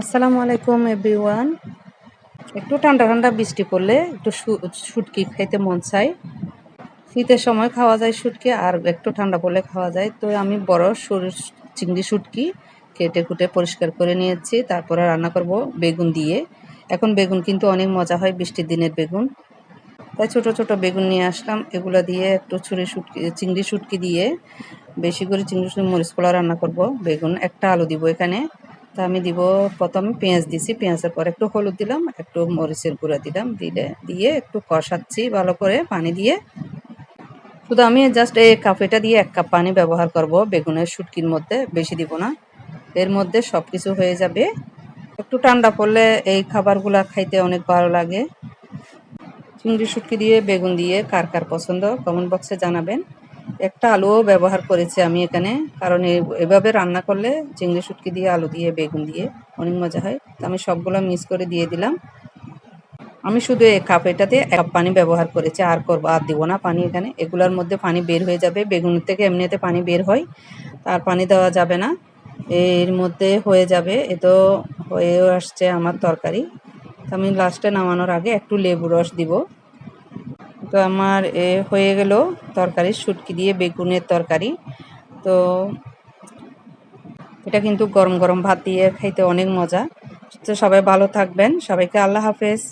আসসালামু আলাইকুম, এভরিওয়ান। একটু ঠান্ডা ঠান্ডা বৃষ্টি পড়লে একটু শুটকি খাইতে মন চায়। শীতের সময় খাওয়া যায় শুটকি, আর একটু ঠান্ডা পড়লে খাওয়া যায়। তো আমি বড় সরু চিংড়ি শুটকি কেটে কুটে পরিষ্কার করে নিয়েছি। তারপরে রান্না করব বেগুন দিয়ে। এখন বেগুন কিন্তু অনেক মজা হয় বৃষ্টির দিনের বেগুন। তাই ছোট ছোট বেগুন নিয়ে আসলাম। এগুলো দিয়ে একটু ছুরি শুটকি, চিংড়ি শুটকি দিয়ে বেশি করে চিংড়ি শুটকি মরিচ পোলাও রান্না করব। বেগুন একটা আলু দিব এখানে। তা আমি দিব, প্রথমে পেঁয়াজ দিছি, পেঁয়াজের পর একটু হলুদ দিলাম, একটু মরিচের গুঁড়া দিলাম, দিলে, দিয়ে একটু কষাচ্ছি ভালো করে পানি দিয়ে। শুধু আমি জাস্ট এই কাপেটা দিয়ে এক কাপ পানি ব্যবহার করব, বেগুনের শুটকির মধ্যে, বেশি দিব না। এর মধ্যে সব কিছু হয়ে যাবে। একটু ঠান্ডা পড়লে এই খাবারগুলা খাইতে অনেক ভালো লাগে। চিংড়ি শুটকি দিয়ে, বেগুন দিয়ে কার কার পছন্দ কমেন্ট বক্সে জানাবেন। একটা আলুও ব্যবহার করেছি আমি এখানে। কারণ এভাবে রান্না করলে চিংড়ি শুটকি দিয়ে, আলু দিয়ে, বেগুন দিয়ে অনেক মজা হয়। তো আমি সবগুলো মিক্স করে দিয়ে দিলাম। আমি শুধু এই কাপ এটাতে এক কাপ পানি ব্যবহার করেছি। আর করব, আর দিব না পানি এখানে। এগুলোর মধ্যে পানি বের হয়ে যাবে। বেগুন থেকে এমনিতে পানি বের হয়। তার পানি দেওয়া যাবে না। এর মধ্যে হয়ে যাবে। এ তো হয়েও আসছে আমার তরকারি। আমি লাস্টে নামানোর আগে একটু লেবু রস দিব। তো আমার, এ, হয়ে গেল তরকারি শুটকি দিয়ে বেগুনের তরকারি। তো এটা কিন্তু গরম গরম ভাত দিয়ে খাইতে অনেক মজা। তো সবাই ভালো থাকবেন। সবাইকে আল্লাহ হাফেজ।